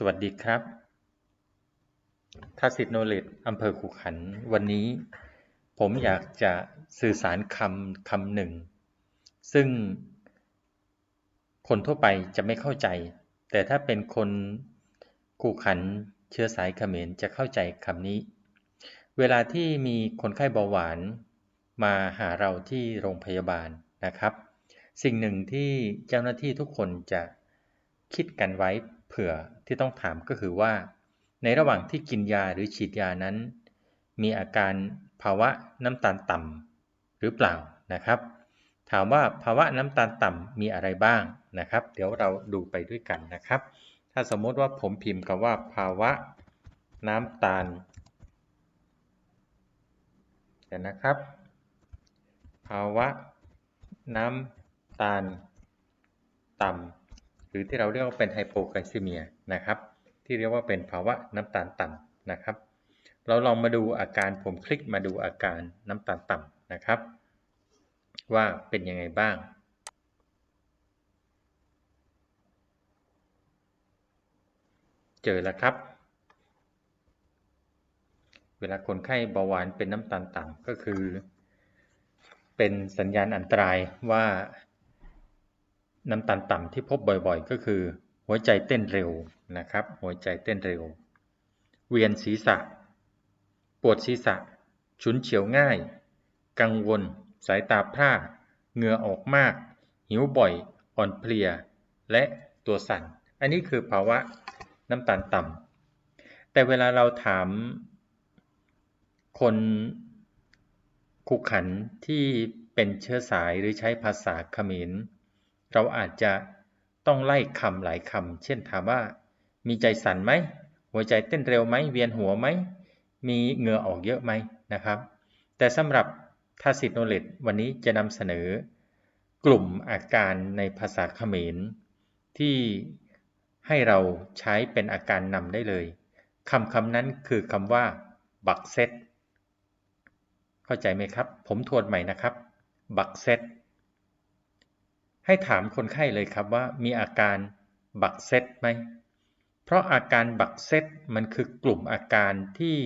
สวัสดีครับทาสิทโนเลตอำเภอขุขันธ์วันนี้ผมอยากจะสื่อสารคำคำหนึ่ง ซึ่งคนทั่วไปจะไม่เข้าใจ แต่ถ้าเป็นคนขุขันธ์เชื้อสายเขมรจะเข้าใจคำนี้ เวลาที่มีคนไข้เบาหวานมาหาเราที่โรงพยาบาลนะครับ สิ่งหนึ่งที่เจ้าหน้าที่ทุกคนจะคิดกันไว้ ผื่อที่ต้องถามก็คือว่า ในระหว่างที่กินยาหรือฉีดยานั้น มีอาการภาวะน้ำตาลต่ำหรือเปล่านะครับ ถามว่าภาวะน้ำตาลต่ำมีอะไรบ้างนะครับ เดี๋ยวเราดูไปด้วยกันนะครับ ถ้าสมมติว่าผมพิมพ์คำว่า ภาวะน้ำตาลเดี๋ยวนะครับ ภาวะน้ำตาลต่ำ หรือที่เราเรียกว่าเป็นไฮโปไกลซีเมียนะครับที่เรียกว่าเป็นภาวะน้ำตาลต่ำนะครับ เราลองมาดูอาการผมคลิกมาดูอาการน้ำตาลต่ำนะครับ ว่าเป็นยังไงบ้างเจอแล้วครับ เวลาคนไข้เบาหวานเป็นน้ำตาลต่ำก็คือ เป็นสัญญาณอันตรายว่า น้ำตาลต่ำที่พบบ่อยๆ ก็คือ หัวใจเต้นเร็วนะครับ หัวใจเต้นเร็ว เวียนศีรษะ ปวดศีรษะ ฉุนเฉียวง่าย กังวล สายตาพร่าเหงื่อออกมาก หิวบ่อย อ่อนเพลีย และตัวสั่น อันนี้คือภาวะน้ำตาลต่ำแต่เวลาเราถาม คนคุกขันที่เป็นเชื้อสายหรือใช้ภาษาเขมร เราอาจจะต้องไล่คำหลายคำเช่นถามว่า มีใจสั่นไหม หัวใจเต้นเร็วไหม เวียนหัวไหม มีเหงื่อออกเยอะไหมนะครับ แต่สำหรับทาสิตโนเลตวันนี้จะนำเสนอ กลุ่มอาการในภาษาเขมร ที่ให้เราใช้เป็นอาการนำได้เลยคำคำนั้นคือคำว่า บักเซตเข้าใจไหมครับ ผมทวนใหม่นะครับ บักเซต ให้ถามคนไข้เลยครับว่ามีอาการบักเซตไหม เพราะอาการบักเซตมันคือกลุ่มอาการที่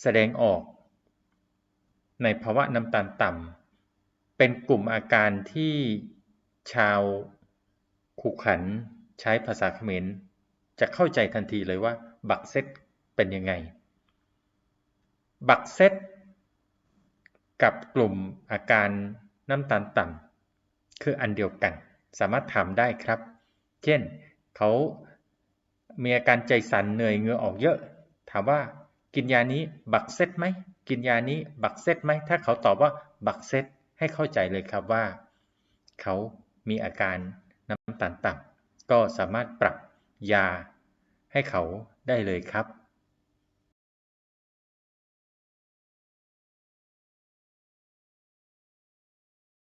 แสดงออก ในภาวะน้ำตาลต่ำเป็นกลุ่มอาการที่ชาวขุขันใช้ภาษาเขมรจะเข้าใจทันทีเลยว่า บักเซตเป็นยังไง บักเซตกับกลุ่มอาการน้ำตาลต่ำ คืออันเดียวกัน สามารถทำได้ครับ เช่นเขามีอาการใจสั่นเหนื่อยเหงื่อออกเยอะ ถามว่ากินยานี้บักเซตไหมกินยานี้บักเซตไหมถ้าเขาตอบว่าบักเซตให้เข้าใจเลยครับว่า เขามีอาการน้ำตาลต่ำก็สามารถปรับยาให้เขาได้เลยครับ